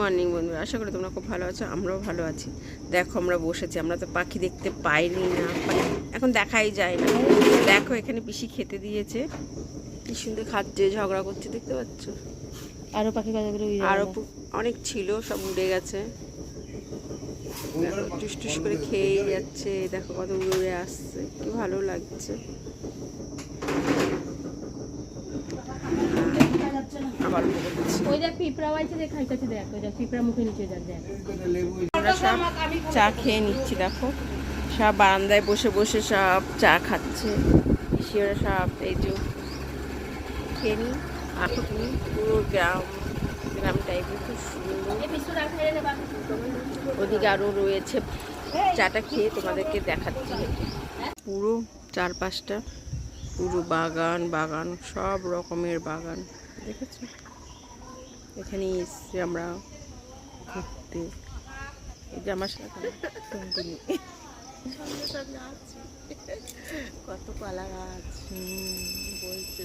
Morning বন্ধুরা। আশা করি তোমরা খুব ভালো আছো আমরাও ভালো আছি। দেখো আমরা বসেছি আমরা তো পাখি দেখতে পাইনি না। এখন দেখাই যায় না। দেখো এখানে পিসি খেতে দিয়েছে। কি সুন্দর খাচ্ছে ঝগড়া করছে দেখতে পাচ্ছ? আরও পাখি বাজাগুলো আরও অনেক ছিল সব উড়ে গেছে। টুস টুস করে খেয়েই যাচ্ছে। দেখো কত উড়ে আসছে কি ভালো লাগছে। আবার বলছি ওই দেখ পিঁপড়া আছে দেখ খাইতেছে দেখ ওই দেখ পিঁপড়া মুখে নিচে যাক দেখ। আমরা সব চা খেয়ে নিচ্ছি দেখো। সব বারান্দায় বসে বসে সব চা খাচ্ছে। পিসিওরা সব এই যে খেয়ে নি আর পুরো গ্রাম গ্রাম টাইপের খুব সুন্দর। ওদিকে আরও রয়েছে চাটা খেয়ে তোমাদেরকে দেখাচ্ছি। পুরো চারপাশটা পুরো বাগান বাগান সব রকমের বাগান দেখেছ? এখানে এসছি আমরা। ঘুরতে। এই যে আমার সাথে কত কলা গাছ। বলছে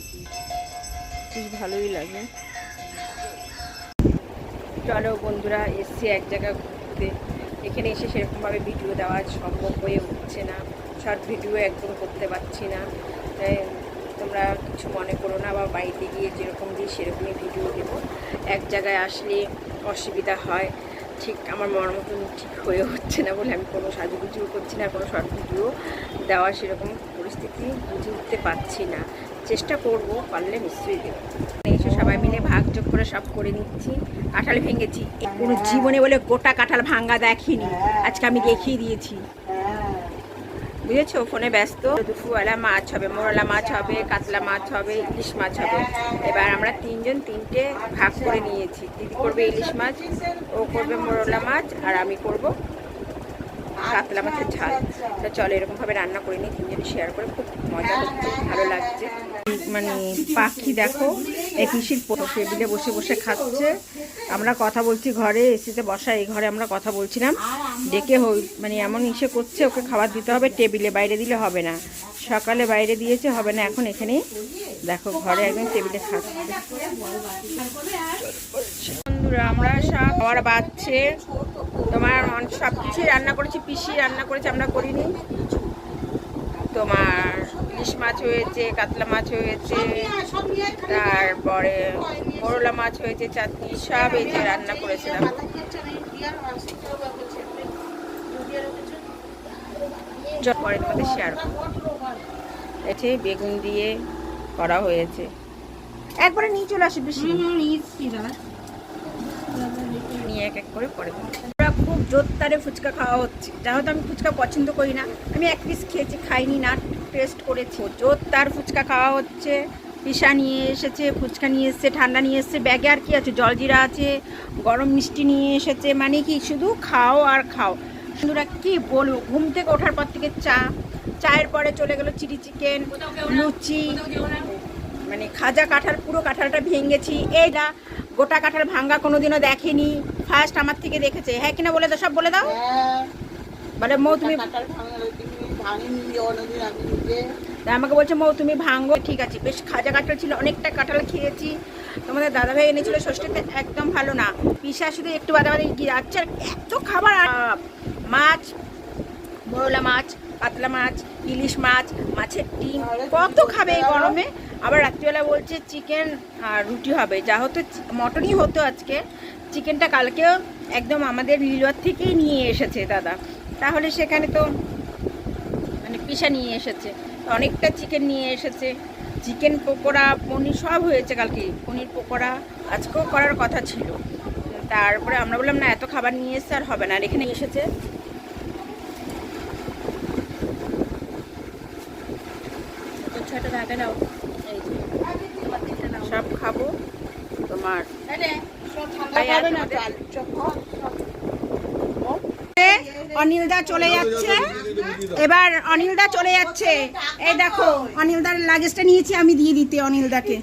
বেশ ভালোই লাগে। চলো বন্ধুরা, এসছি এক জায়গা ঘুরতে। এখানে এসে সেরকমভাবে ভিডিও দেওয়া সম্ভব হয়ে উঠছে না। শর্ট ভিডিও একদম করতে পারছি না। তোমরা কিছু মনে করো না বা বাড়িতে গিয়ে যেরকম দিই সেরকমই ভিডিও দেবো। এক জায়গায় আসলে অসুবিধা হয়, ঠিক আমার মন মতন ঠিক হয়ে হচ্ছে না বলে আমি কোনো সাজুগুজু করছি না, কোনো শর্ট ভিডিও দেওয়া সেরকম পরিস্থিতি বুঝে উঠতে পারছি না। চেষ্টা করব, পারলে নিশ্চয়ই দেবো। এসে সবাই মিলে ভাগ যোগ করে সব করে নিচ্ছি, কাঁঠাল ভেঙেছি। কোনো জীবনে বলে গোটা কাঁঠাল ভাঙ্গা দেখিনি, আজকে আমি দেখিয়ে দিয়েছি। বুঝেছ? ফোনে ব্যস্ত। দুপুরবেলা মাছ হবে, মোরলা মাছ হবে, কাতলা মাছ হবে, ইলিশ মাছ হবে। এবার আমরা তিনজন তিনটে ভাগ করে নিয়েছি। দিদি করবে ইলিশ মাছ, ও করবে মোরলা মাছ, আর আমি করব কাতলা মাছের ঝাল। তো চলো, এরকমভাবে রান্না করে নিই। তিনজন শেয়ার করে খুব মজা হচ্ছে, ভালো লাগছে। মানে পাখি দেখো এই পিসির টেবিলে বসে বসে খাচ্ছে। আমরা কথা বলছি ঘরে, এসিতে বসা, এই ঘরে আমরা কথা বলছিলাম ডেকে মানে এমন ইসে করছে, ওকে খাবার দিতে হবে, টেবিলে বাইরে দিলে হবে না। সকালে বাইরে দিয়েছে, হবে না, এখন এখানে দেখো, ঘরে একদম টেবিলে খাচ্ছে। আমরা সব খাবার বাচ্চে তোমার সব কিছু রান্না করেছি, পিসি রান্না করেছি, আমরা করিনি। তোমার ইলিশ মাছ হয়েছে কাতলা মাছ হয়েছে তারপরে করলা মাছ হয়েছে চাটনি সব এই যে রান্না করেছিলাম। পরে তোমাদের শেয়ার এছে বেগুন দিয়ে করা হয়েছে। একবারে নিয়ে চলে আসে বেশি। নিয়ে এক এক করে পরে খুব জোরতারে ফুচকা খাওয়া হচ্ছে। যা হয়তো আমি ফুচকা পছন্দ করি না। আমি এক পিস খেয়েছি খাইনি না টেস্ট করেছি। জোরতার ফুচকা খাওয়া হচ্ছে, পিসা নিয়ে এসেছে, ফুচকা নিয়ে এসেছে, ঠান্ডা নিয়ে এসেছে, ব্যাগে আর কি আছে? জলজিরা আছে, গরম মিষ্টি নিয়ে এসেছে মানে কি শুধু খাও আর খাও। বন্ধুরা, কি বলব? ঘুম থেকে ওঠার পর থেকে চা, চায়ের পরে চলে গেলো চিলি চিকেন, লুচি মানে খাজা কাঁঠাল, পুরো কাঁঠালটা ভেঙেছি। এইটা গোটা কাঁঠাল ভাঙ্গা কোনোদিনও দেখেনি। ফার্স্ট আমার থেকে দেখেছে। হ্যাঁ কিনা বলে দাও, সব বলে দাও। বলে মৌ তুমি আমাকে বলছে মৌ তুমি ভাঙ্গো ঠিক আছে। বেশ খাজা কাঁঠাল ছিল অনেকটা কাঁঠাল খেয়েছি। তোমাদের দাদাভাই এনেছিল ষষ্ঠীতে একদম ভালো না। পিসা শুধু একটু বাদে বাদে গিয়ে যাচ্ছে আর এত খাবার মাছ বড়লা মাছ পাতলা মাছ ইলিশ মাছ মাছের ডিম কত খাবে এই গরমে? আবার রাত্রিবেলা বলছে চিকেন আর রুটি হবে। যা হতো মটনই হতো আজকে। চিকেনটা কালকেও একদম আমাদের লিলুয়ার থেকেই নিয়ে এসেছে দাদা। তাহলে সেখানে তো মানে পিসা নিয়ে এসেছে। অনেকটা চিকেন নিয়ে এসেছে। চিকেন পকোড়া পনির সব হয়েছে কালকে। পনির পকোড়া আজকেও করার কথা ছিল। তারপরে আমরা বললাম না এত খাবার নিয়ে এসছে আর হবে না। আর এখানে এসেছে। ছয়টা ঢাকা দাও। সব খাব। তোমার অনিলদা চলে যাচ্ছে। এবার অনিলদা চলে যাচ্ছে। এই দেখো অনিলদার লাগেজটা নিয়েছি আমি দিয়ে দিতে অনিলদাকে।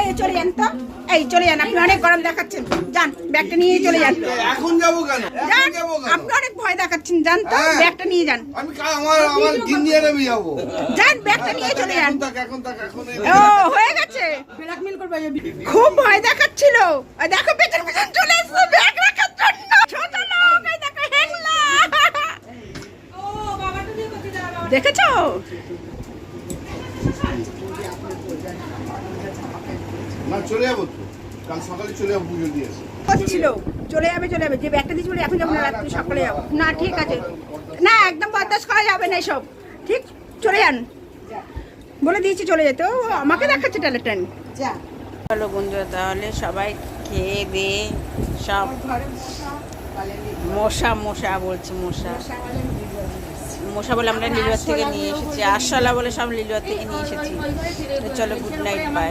এই চলে যান তো। এই চলে যান আপনি অনেক গরম দেখাচ্ছেন। যান ব্যাগটা নিয়ে চলে যান। এখন যাব কেন? যান আপনি অনেক ভয় দেখাচ্ছেন। যান তো। ব্যাগটা নিয়ে যান। আমি আমার আমার গিন্নিয়ার আমি যাব। যান ব্যাগটা নিয়ে চলে যান। এখন এখন ও হয়ে গেছে। খুব ভয় দেখাচ্ছিল। দেখো পেছন পেছন চলে এসেছে ব্যাগ রাখার জন্য ছোট লোক এই দেখো হেংলা দেখেছ না চলে যাব তো। কাল সকালে চলে যাব পুজো দিয়ে ছিল। চলে যাবে চলে যাবে। যে ব্যাগটা দিয়েছি বলে এখন যাব না রাত্রি সকালে যাব। না ঠিক আছে। না একদম বরদাস্ত করা যাবে না এসব। ঠিক চলে যান। বলে দিয়েছি চলে যেতে। ও আমাকে দেখাচ্ছে চলো বন্ধুরা তাহলে সবাই খেয়ে দিয়ে সব মশা মশা বলছে মশা। মশা বলে আমরা লিলুয়ার থেকে নিয়ে এসেছি আরশালা বলে সব লিলুয়ার থেকে নিয়ে এসেছি। তো চলো গুড নাইট বাই